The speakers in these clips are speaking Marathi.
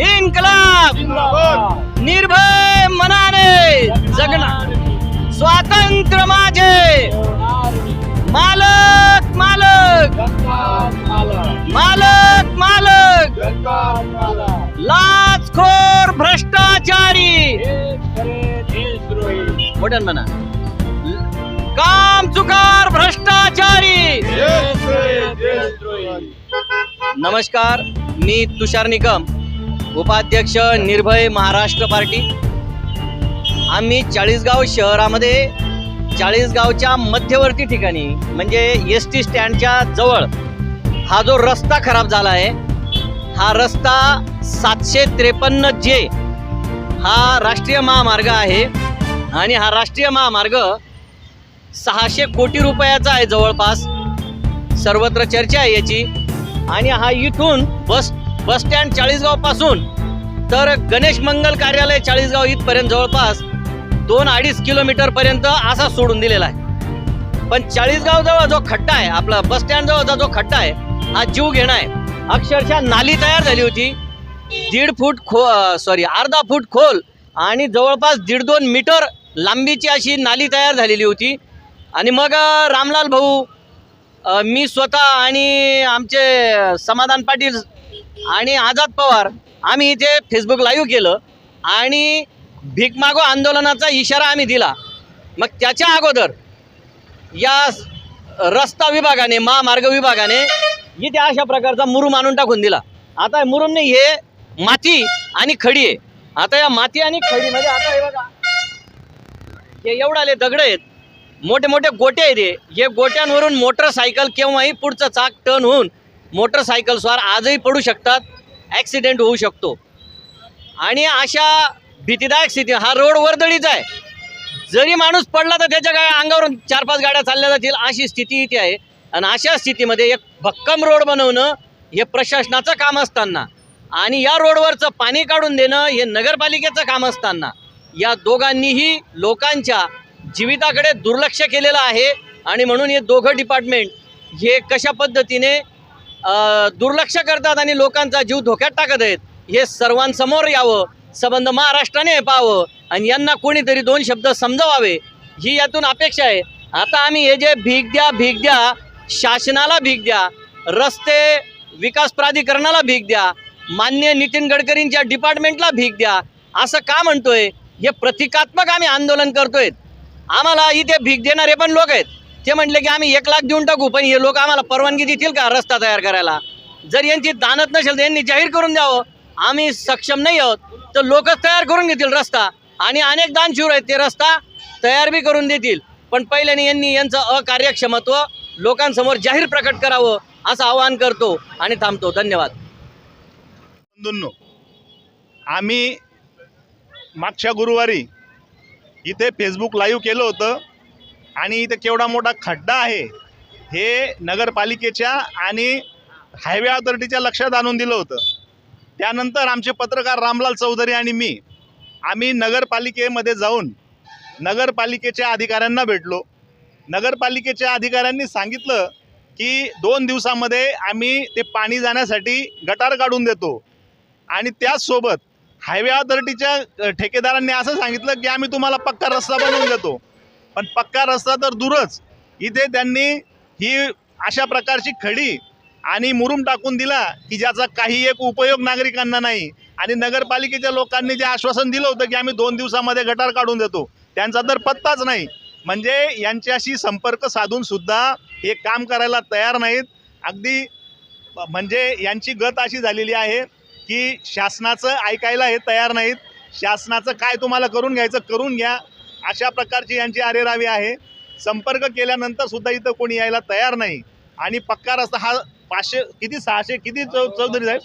इन्कलाब। निर्भय मनाने जगणार स्वातंत्र्य माझे। मालक मालक। मालक मालक। लाचखोर भ्रष्टाचारी। मोठ्यान म्हणा. काम चुकार भ्रष्टाचारी। नमस्कार मी तुषार निकम. उपाध्यक्ष निर्भय महाराष्ट्र पार्टी. आम्ही चाळीसगाव शहरामध्ये चाळीसगावच्या मध्यवर्ती ठिकाणी म्हणजे एस टी स्टँडच्या जवळ हा जो रस्ता खराब झाला आहे हा रस्ता सातशे त्रेपन्न जे हा राष्ट्रीय महामार्ग आहे आणि हा राष्ट्रीय महामार्ग सहाशे कोटी रुपयाचा आहे जवळपास. सर्वत्र चर्चा आहे याची. आणि हा इथून बस बस स्टँड चाळीसगावपासून तर गणेश मंगल कार्यालय चाळीसगाव इथपर्यंत जवळपास दोन अडीच किलोमीटर पर्यंत असा सोडून दिलेला आहे. पण चाळीसगाव जवळ जो खड्डा आहे आपला बस स्टँड जवळचा जो खड्डा आहे हा जीव घेणा आहे. अक्षरशः नाली तयार झाली होती. दीड फूट खो सॉरी अर्धा फूट खोल आणि जवळपास दीड दोन मीटर लांबीची अशी नाली तयार झालेली होती. आणि मग रामलाल भाऊ मी स्वतः आणि आमचे समाधान पाटील आणि आझाद पवार आम्ही इथे फेसबुक लाईव्ह केलं आणि भीक मागो आंदोलनाचा इशारा आम्ही दिला. मग त्याच्या अगोदर या रस्ता विभागाने महामार्ग विभागाने इथे अशा प्रकारचा मुरुम आणून टाकून दिला. आता हे मुरुम नाही हे माती आणि खडी आहे. आता या माती आणि खडीमध्ये आता हे बघा हे एवढाले दगड आहेत. मोठे मोठे गोटे आहेत हे गोट्यांवरून मोटरसायकल केव्हाही पुढचं चाक टर्न होऊन मोटरसायकलस्वार आजही पडू शकतात ॲक्सिडेंट होऊ शकतो. आणि अशा भीतीदायक स्थिती हा रोड वर्दळीचा आहे. जरी माणूस पडला तर त्याच्या काय अंगावरून चार पाच गाड्या चालल्या जातील अशी स्थिती इथे आहे. आणि अशा स्थितीमध्ये एक भक्कम रोड बनवणं हे प्रशासनाचं काम असताना आणि या रोडवरचं पाणी काढून देणं हे नगरपालिकेचं काम असताना या दोघांनीही लोकांच्या जीविताकडे दुर्लक्ष केलेलं आहे. आणि म्हणून हे दोघं डिपार्टमेंट हे कशा पद्धतीने दुर्लक्ष करतात आणि लोकांचा जीव धोक्यात टाकत आहेत. हे सर्वांसमोर यावं संबंध महाराष्ट्राने पाहावं आणि यांना कोणीतरी दोन शब्द समजवावे ही यातून अपेक्षा आहे. आता आम्ही हे जे भीक द्या भीक द्या शासनाला भीक द्या रस्ते विकास प्राधिकरणाला भीक द्या मान्य नितीन गडकरींच्या डिपार्टमेंटला भीक द्या असं का म्हणतोय? हे प्रतिकात्मक आम्ही आंदोलन करतोय. आम्हाला इथे भीक देणारे पण लोक आहेत. ते म्हटले की आम्ही एक लाख देऊन टाकू पण हे लोक आम्हाला परवानगी देतील का रस्ता तयार करायला? जर यांची दानत नसेल तर यांनी जाहीर करून द्यावं. आम्ही सक्षम नाही आहोत तर लोकच तयार करून घेतील रस्ता. आणि अनेक दानशूर आहेत ते रस्ता तयार बी करून देतील. पण पहिल्याने यांनी यांचं अकार्यक्षमत्व लोकांसमोर जाहीर प्रकट करावं असं आवाहन करतो आणि थांबतो. धन्यवाद. आम्ही मागच्या गुरुवारी इथे फेसबुक लाईव्ह केलं होतं. आणि इथं केवढा मोठा खड्डा आहे हे नगरपालिकेच्या आणि हायवे अथॉरिटीच्या लक्षात आणून दिलं होतं. त्यानंतर आमचे पत्रकार रामलाल चौधरी आणि मी आम्ही नगरपालिकेमध्ये जाऊन नगरपालिकेच्या अधिकाऱ्यांना भेटलो. नगरपालिकेच्या अधिकाऱ्यांनी सांगितलं की दोन दिवसामध्ये आम्ही ते पाणी जाण्यासाठी गटार काढून देतो. आणि त्याचसोबत हायवे अथॉरिटीच्या ठेकेदारांनी असं सांगितलं की आम्ही तुम्हाला पक्का रस्ता बनवून देतो. पण पक्का रस्ता तर दूरच. इथे त्यांनी ही अशा प्रकारची खडी आणि मुरुम टाकून दिला की ज्याचा काही एक उपयोग नागरिकांना नाही. आणि नगरपालिकेच्या लोकांनी जे आश्वासन दिलं होतं की आम्ही दोन दिवसामध्ये गटार काढून देतो त्यांचा तर पत्ताच नाही. म्हणजे यांच्याशी संपर्क साधून सुद्धा हे काम करायला तयार नाहीत. अगदी म्हणजे यांची गत अशी झालेली आहे की शासनाचं ऐकायला हे तयार नाहीत. शासनाचं काय तुम्हाला करून घ्यायचं करून घ्या. अशा प्रकारची यांची अरेरावी आहे. संपर्क केल्यानंतर सुद्धा इथं कोणी यायला तयार नाही. आणि पक्का रस्ता हा पाचशे किती सहाशे किती चौ चौधरी साहेब?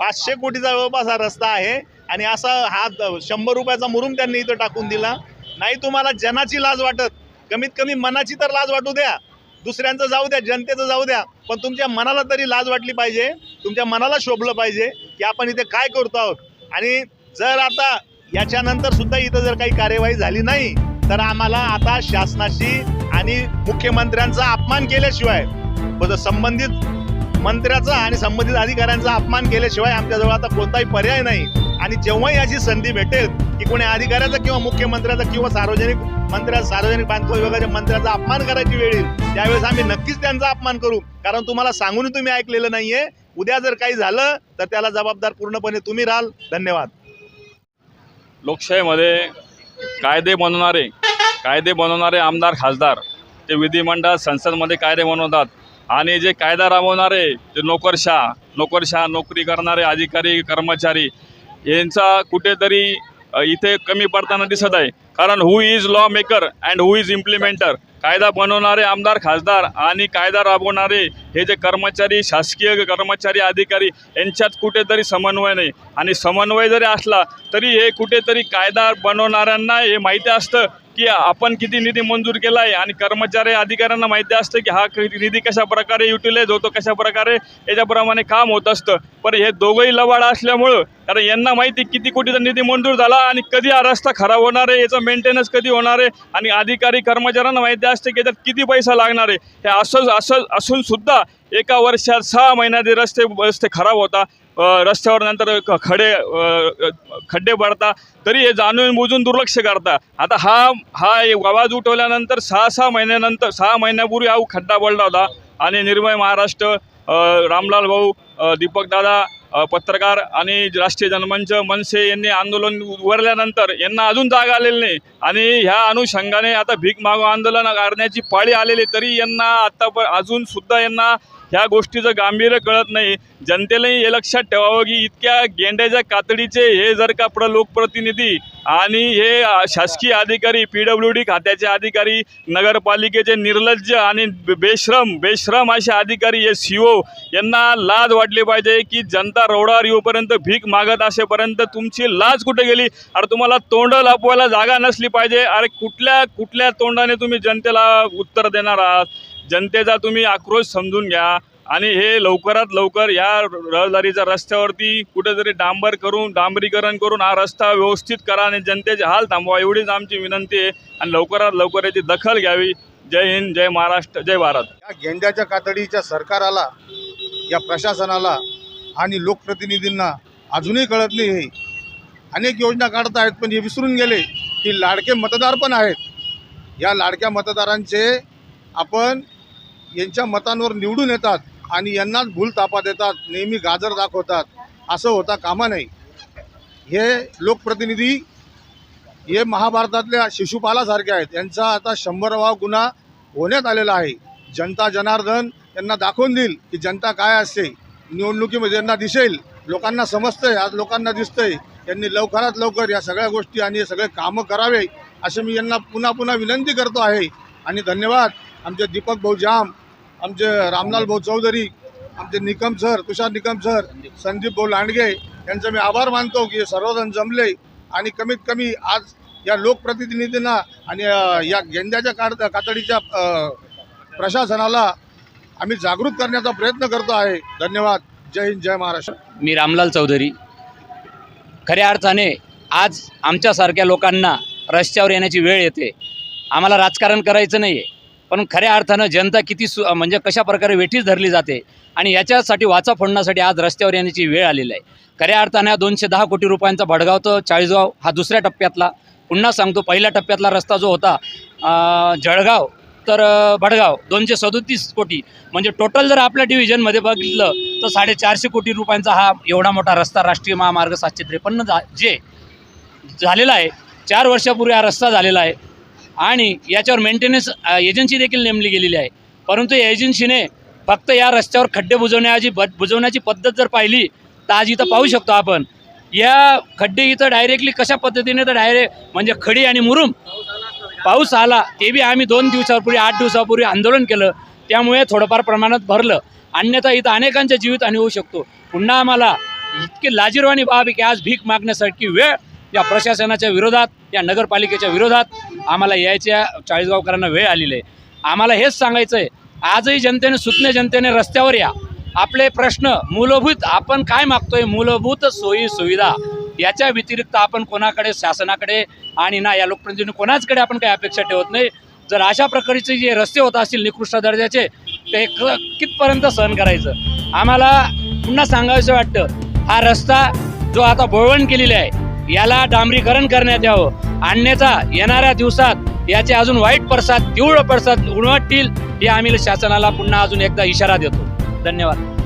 पाचशे कोटीचा जवळपास हा रस्ता आहे. आणि असा हा द- शंभर रुपयाचा मुरुम त्यांनी इथं टाकून दिला. नाही तुम्हाला जनाची लाज वाटत. कमीत कमी मनाची तर लाज वाटू द्या. दुसऱ्यांचं जाऊ द्या जनतेचं जाऊ द्या. पण तुमच्या मनाला तरी लाज वाटली पाहिजे. तुमच्या मनाला शोभलं पाहिजे की आपण इथे काय करतो आहोत. आणि जर आता याच्यानंतर सुद्धा इथं जर काही कार्यवाही झाली नाही तर आम्हाला आता शासनाशी आणि मुख्यमंत्र्यांचा अपमान केल्याशिवाय म्हणजे संबंधित मंत्र्याचा आणि संबंधित अधिकाऱ्यांचा अपमान केल्याशिवाय आमच्याजवळ आता कोणताही पर्याय नाही. आणि जेव्हाही अशी संधी भेटेल की कोणी अधिकाऱ्याचा किंवा मुख्यमंत्र्याचा किंवा सार्वजनिक मंत्र्या सार्वजनिक बांधकाम विभागाच्या मंत्र्याचा अपमान करायची वेळ येईल त्यावेळेस आम्ही नक्कीच त्यांचा अपमान करू. कारण तुम्हाला सांगून तुम्ही ऐकलेलं नाहीये. उद्या जर काही झालं तर त्याला जबाबदार पूर्णपणे तुम्ही राहाल. धन्यवाद. लोकशाहीमध्ये कायदे बनवणारे कायदे बनवणारे आमदार खासदार ते विधिमंडळ संसदमध्ये कायदे बनवतात. आणि जे कायदा राबवणारे ते नोकरशाह नोकरशाह नोकरी करणारे अधिकारी कर्मचारी यांचा कुठेतरी इथे कमी पडताना दिसत आहे. कारण who is law maker and who is implementer कायदा बनवणारे आमदार खासदार आणि कायदा राबवणारे हे जे कर्मचारी शासकीय कर्मचारी अधिकारी यांच्यात कुठेतरी समन्वय नाही. आणि समन्वय जरी असला तरी हे कुठेतरी कायदा बनवणाऱ्यांना हे माहिती असतं. की आपण किती निधी मंजूर केला आहे आणि कर्मचारी अधिकाऱ्यांना माहिती असतं की हा निधी कशा प्रकारे युटिलाइज होतो कशा प्रकारे याच्याप्रमाणे काम होत असतं. पण हे दोघंही लवाड असल्यामुळं कारण यांना माहिती किती कोटीचा निधी मंजूर झाला आणि कधी हा रस्ता खराब होणार आहे याचा मेंटेनन्स कधी होणार आहे आणि अधिकारी कर्मचाऱ्यांना माहिती असते की याच्यात किती पैसा लागणार आहे. हे असंच असं असूनसुद्धा एका वर्षात सहा महिन्यात रस्ते रस्ते खराब होता. रस्त्यावर नंतर ख- खडे खड्डे भरता तरी हे जाणून बुजून दुर्लक्ष करता. आता हा हा एक आवाज उठवल्यानंतर सहा सहा महिन्यानंतर सहा महिन्यापूर्वी हा खड्डा पडला होता. आणि निर्मय महाराष्ट्र रामलाल भाऊ दीपकदादा पत्रकार आणि राष्ट्रीय जनमंच मनसे यांनी आंदोलन उभारल्यानंतर यांना अजून जाग आलेली नाही. आणि ह्या अनुषंगाने आता भीक मागो आंदोलन करण्याची पाळी आलेली तरी यांना आता प- अजून सुद्धा यांना ह्या गोष्टीचं गांभीर्य कळत नाही. जनतेलाही हे लक्षात ठेवावं की इतक्या गेंड्याच्या कातडीचे हे जर का प्र लोकप्रतिनिधी आणि हे शासकीय अधिकारी पी डब्ल्यू डी खात्याचे अधिकारी नगरपालिकेचे निर्लज्ज आणि बेश्रम बेश्रम असे अधिकारी हे सी ओ यांना लाज वाटली पाहिजे की जनता रोडावर येऊपर्यंत भीक मागत असेपर्यंत तुमची लाज कुठे गेली? अरे तुम्हाला तोंड लपवायला जागा नसली पाहिजे. अरे कुठल्या कुठल्या तोंडाने तुम्ही जनतेला उत्तर देणार आहात? जनतेचा तुम्ही आक्रोश समजून घ्या. आणि हे लवकरात लवकर या रहदारीच्या रस्त्यावरती कुठेतरी डांबर करून डांबरीकरण करून हा रस्ता व्यवस्थित करा आणि जनतेचे हाल थांबवा. एवढीच आमची विनंती आहे. आणि लवकरात लवकर याची दखल घ्यावी. जय हिंद जय महाराष्ट्र जय भारत. या गेंड्याच्या कातडीच्या सरकाराला या प्रशासनाला आणि लोकप्रतिनिधींना अजूनही कळत नाही हे. अनेक योजना काढत आहेत पण हे विसरून गेले की लाडके मतदार पण आहेत. या लाडक्या मतदारांचे आपण यांच्या मतांवर निवडून येतात आणि यांनाच भूल तापा देतात नेहमी गाजर दाखवतात. असं होता कामा नाही हे लोकप्रतिनिधी हे महाभारतातल्या शिशुपालासारखे आहेत. यांचा आता शंभरवा गुन्हा होण्यात आलेला आहे. जनता जनार्दन यांना दाखवून देईल की जनता काय असते. निवडणुकीमध्ये यांना दिसेल. लोकांना समजतंय आज लोकांना दिसतंय. त्यांनी लवकरात लवकर या सगळ्या गोष्टी आणि हे सगळे कामं करावे असे मी यांना पुन्हा पुन्हा विनंती करतो आहे. आणि धन्यवाद. आमचे दीपक भाऊ जाम आमचे रामलाल भाऊ चौधरी आमचे निकम सर तुषार निकम सर संदीप भाऊ लांडगे यांचा मी आभार मानतो की सर्वजण जमले. आणि कमीत कमी आज या लोकप्रतिनिधींना आणि या गेंद्याच्या काढ कातडीच्या प्रशासनाला आम्ही जागृत करण्याचा प्रयत्न करतो आहे. धन्यवाद. जय हिंद जय महाराष्ट्र. मी रामलाल चौधरी. खऱ्या अर्थाने आज आमच्यासारख्या लोकांना रस्त्यावर येण्याची वेळ येते. आम्हाला राजकारण करायचं नाही आहे पण खऱ्या अर्थानं जनता किती सु म्हणजे कशा प्रकारे वेठीस धरली जाते आणि याच्यासाठी वाचा फोडण्यासाठी आज रस्त्यावर येण्याची वेळ आलेली आहे. खऱ्या अर्थानं दोनशे दहा कोटी रुपयांचा भडगाव तर चाळीसगाव हा दुसऱ्या टप्प्यातला. पुन्हा सांगतो पहिल्या टप्प्यातला रस्ता जो होता जळगाव तर भडगाव दोनशे सदोतीस कोटी. म्हणजे टोटल जर आपल्या डिव्हिजनमध्ये बघितलं तर साडेचारशे कोटी रुपयांचा हा एवढा मोठा रस्ता राष्ट्रीय महामार्ग सातशे त्रेपन्न जा जे झालेला आहे चार वर्षापूर्वी हा रस्ता झालेला आहे. आणि याच्यावर मेंटेनन्स एजन्सी देखील नेमली गेलेली आहे. परंतु या एजन्सीने फक्त या रस्त्यावर खड्डे बुजवण्याची ब बुजवण्याची पद्धत जर पाहिली तर आज इथं पाहू शकतो आपण. या खड्डे इथं डायरेक्टली कशा पद्धतीने तर डायरेक्ट म्हणजे खडी आणि मुरुम पाऊस आला ते बी आम्ही दोन दिवसापूर्वी आठ दिवसापूर्वी आंदोलन केलं. त्यामुळे थोडंफार प्रमाणात भरलं. अन्यथा इथं अनेकांच्या जीवित आणि होऊ शकतो. पुन्हा आम्हाला इतकी लाजीरवाणी बाब आहे की आज भीक मागण्यासाठी वेळ या प्रशासनाच्या विरोधात या नगरपालिकेच्या विरोधात आम्हाला यायच्या चाळीसगावकरांना वेळ आलेली आहे. आम्हाला हेच सांगायचं आहे आजही जनतेने सुज्ञ जनतेने रस्त्यावर या. आपले प्रश्न मूलभूत आपण काय मागतोय? मूलभूत सोयी सुविधा याच्या व्यतिरिक्त आपण कोणाकडे शासनाकडे आणि ना या लोकप्रतिनिधी कोणाचकडे आपण काही अपेक्षा ठेवत नाही. जर अशा प्रकारचे जे रस्ते होत असतील निकृष्ट दर्जाचे ते क- कितपर्यंत सहन करायचं? आम्हाला पुन्हा सांगायचं वाटतं हा रस्ता जो आता बोळवण केलेला आहे याला डांबरीकरण करण्यात यावं. आणण्याचा येणाऱ्या दिवसात याचे अजून वाईट पडसाद तीव्र पडसाद उणवटतील हे आम्ही शासनाला पुन्हा अजून एकदा इशारा देतो. धन्यवाद.